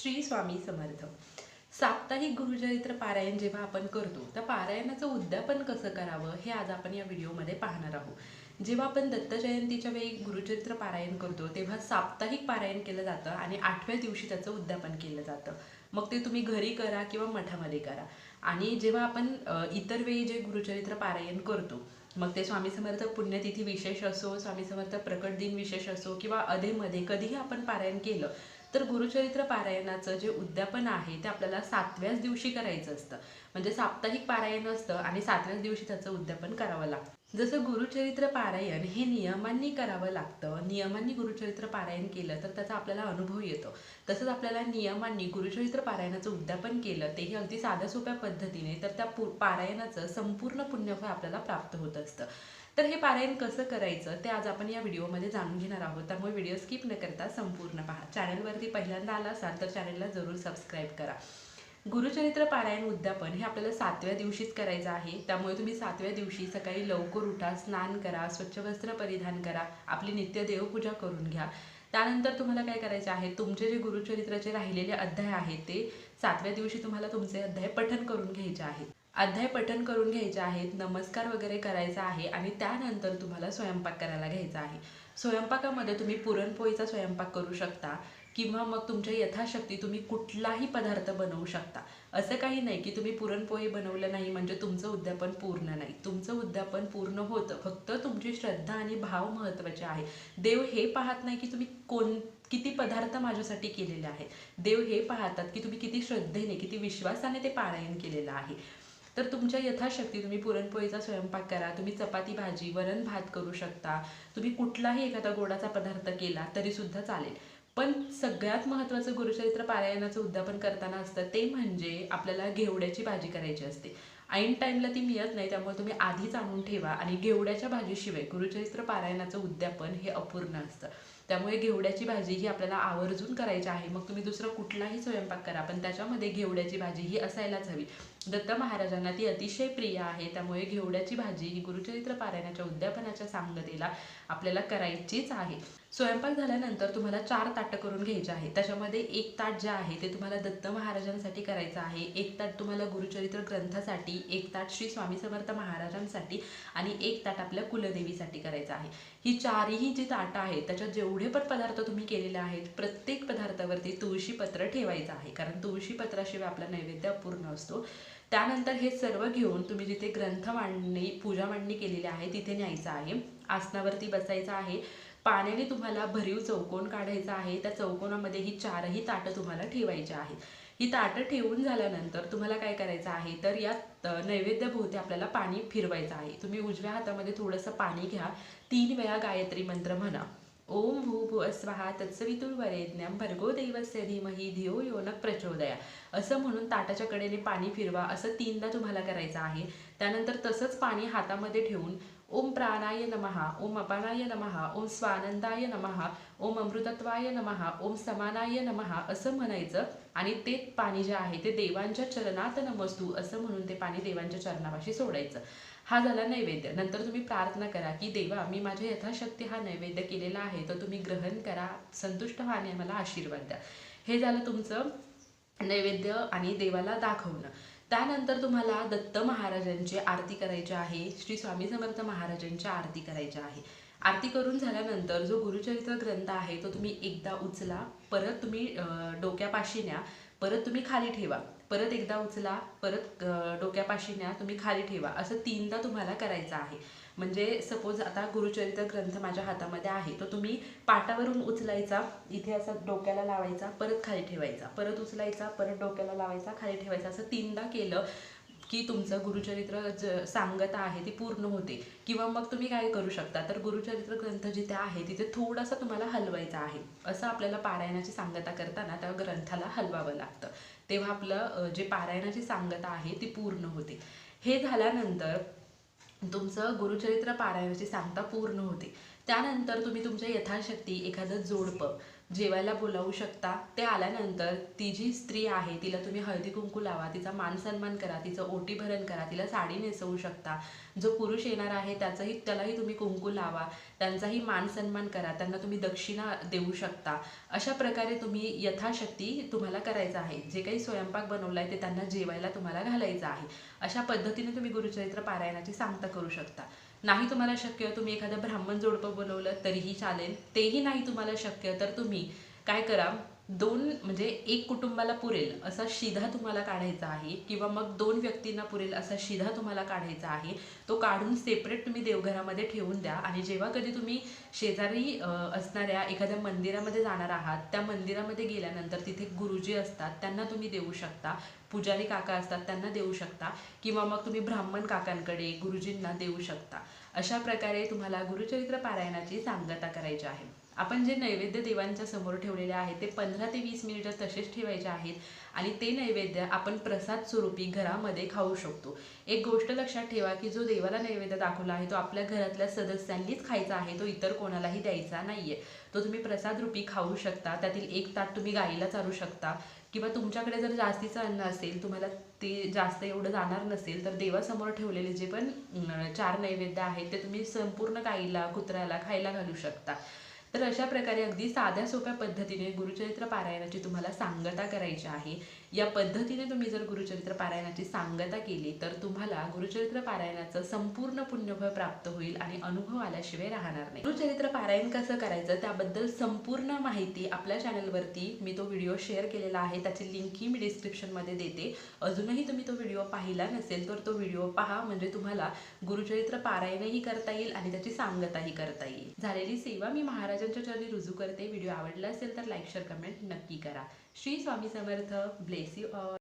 श्री स्वामी समर्थ. साप्ताहिक गुरुचरित्र पारायण जेव्हा आपण करतो तर पारायणाचं उद्यापन कसं करावं हे आज आपण या व्हिडिओमध्ये पाहणार आहोत. जेव्हा आपण दत्त जयंतीच्या वेळी गुरुचरित्र पारायण करतो तेव्हा साप्ताहिक पारायण केलं जातं आणि आठव्या दिवशी त्याचं उद्यापन केलं जातं. मग ते तुम्ही घरी करा किंवा मठामध्ये करा. आणि जेव्हा आपण इतर वेळी जे गुरुचरित्र पारायण करतो मग ते स्वामी समर्थ पुण्यतिथी विशेष असो स्वामी समर्थ प्रकट दिन विशेष असो किंवा अधेमध्ये कधीही आपण पारायण केलं तर गुरुचरित्र पारायणाचं जे उद्यापन आहे ते आपल्याला सातव्याच दिवशी करायचं असतं. म्हणजे साप्ताहिक पारायण असतं आणि सातव्याच दिवशी त्याचं उद्यापन करावं लागतं. जसं गुरुचरित्र पारायण हे नियमांनी करावं लागतं नियमांनी गुरुचरित्र पारायण केलं तर त्याचा आपल्याला अनुभव येतो. तसंच आपल्याला नियमांनी गुरुचरित्र पारायणाचं उद्यापन केलं तेही अगदी साध्या सोप्या पद्धतीने तर त्या पु पारायणाचं संपूर्ण पुण्यफळ आपल्याला प्राप्त होत असतं. तर हे पारायण कसं करायचं ते आज आपण या व्हिडिओमध्ये जाणून घेणार आहोत. त्यामुळे व्हिडिओ स्किप न करता संपूर्ण पहा. चॅनलवरती पहिल्यांदा आला असाल तर चॅनलला जरूर सबस्क्राईब करा. गुरुचरित्र पारायण उद्यापन हे आपल्याला सातव्या दिवशीच करायचं आहे. त्यामुळे तुम्ही सातव्या दिवशी सकाळी लवकर उठा स्नान करा स्वच्छ वस्त्र परिधान करा आपली नित्य देवपूजा करून घ्या. त्यानंतर तुम्हाला काय करायचे आहे? तुमचे जे गुरुचरित्राचे राहिलेले अध्याय आहेत ते सातव्या दिवशी तुम्हाला तुमचे अध्याय पठन करून घ्यायचे आहेत. अध्याय पठन करून घ्यायचे आहेत नमस्कार वगैरे करायचा आहे आणि त्यानंतर तुम्हाला स्वयंपाक करायला घ्यायचा आहे. स्वयंपाकामध्ये तुम्ही पुरणपोळीचा स्वयंपाक करू शकता. किंवा मग तुमच्या यथाशक्ती तुम्ही कुठलाही पदार्थ बनवू शकता. असं काही नाही की तुम्ही पुरणपोळी बनवलं नाही म्हणजे तुमचं उद्यापन पूर्ण नाही. तुमचं उद्यापन पूर्ण होतं. फक्त तुमची श्रद्धा आणि भाव महत्त्वाचे आहे. देव हे पाहत नाही की तुम्ही कोण किती पदार्थ माझ्यासाठी केलेले आहेत. देव हे पाहतात की तुम्ही किती श्रद्धेने किती विश्वासाने ते पारायण केलेलं आहे. तर तुमच्या यथाशक्ती तुम्ही पुरणपोळीचा स्वयंपाक करा तुम्ही चपाती भाजी वरण भात करू शकता. तुम्ही कुठलाही एखादा गोडाचा पदार्थ केला तरी सुद्धा चालेल. पण सगळ्यात महत्त्वाचं गुरुचरित्र पारायणाचं उद्यापन करताना असतं ते म्हणजे आपल्याला घेवड्याची भाजी करायची असते. ऐन टाईमला ती मिळत नाही त्यामुळे तुम्ही आधीच आणून ठेवा आणि घेवड्याच्या भाजीशिवाय गुरुचरित्र पारायणाचं उद्यापन हे अपूर्ण असतं. त्यामुळे घेवड्याची भाजी ही आपल्याला आवर्जून करायची आहे. मग तुम्ही दुसरं कुठलाही स्वयंपाक करा पण त्याच्यामध्ये घेवड्याची भाजी ही असायलाच हवी. दत्त महाराजांना ती अतिशय प्रिय आहे. त्यामुळे घेवड्याची भाजी ही गुरुचरित्र पारायणाच्या उद्यापनाच्या सांगतेला आपल्याला करायचीच आहे. स्वयंपाक झाल्यानंतर तुम्हाला चार ताटं करून घ्यायचे आहे त्याच्यामध्ये एक ताट जे आहे ते तुम्हाला दत्त महाराजांसाठी करायचं आहे. एक ताट तुम्हाला गुरुचरित्र ग्रंथासाठी एक ताट श्री स्वामी समर्थ महाराजांसाठी आणि एक ताट आपल्या कुलदेवीसाठी करायचं आहे. ही चारही जी ताटं आहेत त्याच्यात जेवढं पण पदार्थ तुम्ही केलेले आहेत प्रत्येक पदार्थावरती तुळशीपत्र ठेवायचं आहे. कारण तुळशीपत्राशिवाय आपला नैवेद्य अपूर्ण असतो. त्यानंतर हे सर्व घेऊन तुम्ही जिथे ग्रंथ मांडणी पूजा मांडणी केलेली आहे तिथे न्यायचं आहे. आसनावरती बसायचं आहे. पाण्याने तुम्हाला भरीव चौकोन काढायचा आहे. त्या चौकोनामध्ये ही चारही ताटं तुम्हाला ठेवायची आहेत. ही ताटं ठेवून झाल्यानंतर तुम्हाला काय करायचं आहे? तर या नैवेद्यभोवती आपल्याला पाणी फिरवायचं आहे. तुम्ही उजव्या हातामध्ये थोडंसं पाणी घ्या. तीन वेळा गायत्री मंत्र म्हणा. ओम भू भू अस्वाहा भर्गो देवस्य धीमहि धियो यो न प्रचोदया. असं म्हणून ताटाच्या कडेने पाणी फिरवा असं तीनदा तुम्हाला करायचं आहे. त्यानंतर तसंच पाणी हातामध्ये ठेवून ओम प्राणाय नमहा ओम अपानाय नमहा ओम स्वानंदाय नमहा ओम अमृतत्वाय नमहा ओम समानाय नमहा असं म्हणायचं. आणि ते पाणी जे आहे ते देवांच्या चरणात नमस्तू असं म्हणून ते पाणी देवांच्या चरणापाशी सोडायचं. हा झाला नैवेद्य. नंतर तुम्ही प्रार्थना करा की देवा मी माझ्या यथाशक्ती हा नैवेद्य केलेला आहे तर तुम्ही ग्रहण करा संतुष्ट व्हा आणि मला आशीर्वाद द्या. हे झालं तुमचं नैवेद्य आणि देवाला दाखवणं. त्यानंतर तुम्हाला दत्त महाराजांची आरती करायची आहे श्री स्वामी समर्थ महाराजांची आरती करायची आहे. आरती करून झाल्यानंतर जो गुरुचरित्र ग्रंथ आहे तो तुम्ही एकदा उचला परत तुम्ही डोक्यापाशी न्या. परत तुम्ही खाली ठेवा. परत एकदा उचला परत डोक्यापाशी न्या तुम्ही खाली ठेवा. असं तीनदा तुम्हाला करायचं आहे. म्हणजे सपोज आता गुरुचरित्र ग्रंथ माझ्या हातामध्ये आहे तो तुम्ही पाटावरून उचलायचा इथे असा डोक्याला लावायचा परत खाली ठेवायचा. परत उचलायचा परत डोक्याला लावायचा खाली ठेवायचा. असं तीनदा केलं की तुमचं गुरुचरित्र ज सांगता आहे ती पूर्ण होते. किंवा मग तुम्ही काय करू शकता? तर गुरुचरित्र ग्रंथ जिथे आहे तिथे थोडासा तुम्हाला हलवायचा आहे. असं आपल्याला पारायणाची सांगता करताना त्या ग्रंथाला हलवावं लागतं. तेव्हा आपलं जे पारायणाची सांगता आहे ती पूर्ण होते. हे झाल्यानंतर तुमचं गुरुचरित्र पारायणाची सांगता पूर्ण होते. त्यानंतर तुम्ही तुमच्या यथाशक्ती एखादं जोडपं जेवायला बोलावू शकता. ते आल्यानंतर ती जी स्त्री आहे तिला तुम्ही हळदी कुंकू लावा तिचा मान सन्मान करा तिचं ओटी भरण करा तिला साडी नेसवू शकता. जो पुरुष येणार आहे त्याचंही त्यालाही तुम्ही कुंकू लावा त्यांचाही मान सन्मान करा त्यांना तुम्ही दक्षिणा देऊ शकता. अशा प्रकारे तुम्ही यथाशक्ती तुम्हाला करायचं आहे. जे काही स्वयंपाक बनवला आहे ते त्यांना जेवायला तुम्हाला घालायचं आहे. अशा पद्धतीने तुम्ही गुरुचरित्र पारायणाची सांगता करू शकता. नाही तुम्हाला शक्य तुम्ही एखादं ब्राह्मण जोडपं बोलवलं तरीही चालेल. तेही नाही तुम्हाला शक्य तर तुम्ही काय करा दोन म्हणजे एक कुटुंबाला पुरेल असा शिधा तुम्हाला काढायचा आहे किंवा मग दोन व्यक्तींना पुरेल असा शिधा तुम्हाला काढायचा आहे तो काढून सेपरेट तुम्ही देवघरामध्ये ठेवून द्या. आणि जेव्हा कधी तुम्ही शेजारी असणाऱ्या एखाद्या मंदिरामध्ये जाणार आहात त्या मंदिरामध्ये गेल्यानंतर तिथे गुरुजी असतात त्यांना तुम्ही देऊ शकता. पुजारी काका असतात त्यांना देऊ शकता. किंवा मग तुम्ही ब्राह्मण काकांकडे गुरुजींना देऊ शकता. अशा प्रकारे तुम्हाला गुरुचरित्र पारायणाची सांगता करायची आहे. आपण जे नैवेद्य देवांच्या समोर ठेवलेले आहे ते पंधरा ते वीस मिनिटं तसेच ठेवायचे आहेत आणि ते नैवेद्य आपण प्रसाद स्वरूपी घरामध्ये खाऊ शकतो. एक गोष्ट लक्षात ठेवा की जो देवाला नैवेद्य दाखवला आहे तो आपल्या घरातल्या सदस्यांनीच खायचा आहे तो इतर कोणालाही द्यायचा नाहीये. तो तुम्ही प्रसाद रूपी खाऊ शकता त्यातील एक ताट तुम्ही गाईला चारू शकता किंवा तुमच्याकडे जर जास्तीचं अन्न असेल तुम्हाला ते जास्त एवढं जाणार नसेल तर देवासमोर ठेवलेले जे पण चार नैवेद्य आहेत ते तुम्ही संपूर्ण गाईला कुत्र्याला खायला घालू शकता. तर अशा प्रकारे अगदी साध्या सोप्या पद्धतीने गुरुचरित्र पारायणाची तुम्हाला सांगता करायची आहे. या पद्धतीने तुम्ही जर गुरुचरित्र पारायणाची सांगता केली तर तुम्हाला गुरुचरित्र पारायणाचं संपूर्ण पुण्यफळ प्राप्त होईल आणि अनुभव आल्याशिवाय राहणार नाही. गुरुचरित्र पारायण कसं करायचं त्याबद्दल संपूर्ण माहिती आपल्या चॅनलवरती मी तो व्हिडिओ शेअर केलेला आहे त्याची लिंकही मी डिस्क्रिप्शनमध्ये देते. अजूनही तुम्ही तो व्हिडिओ पाहिला नसेल तर तो व्हिडिओ पहा म्हणजे तुम्हाला गुरुचरित्र पारायणही करता येईल आणि त्याची सांगताही करता येईल. झालेली सेवा मी महाराजांच्या चरणी रुजू करते. व्हिडिओ आवडला असेल तर लाईक शेअर कमेंट नक्की करा. Shri Swami Samarth. ब्ले place you are.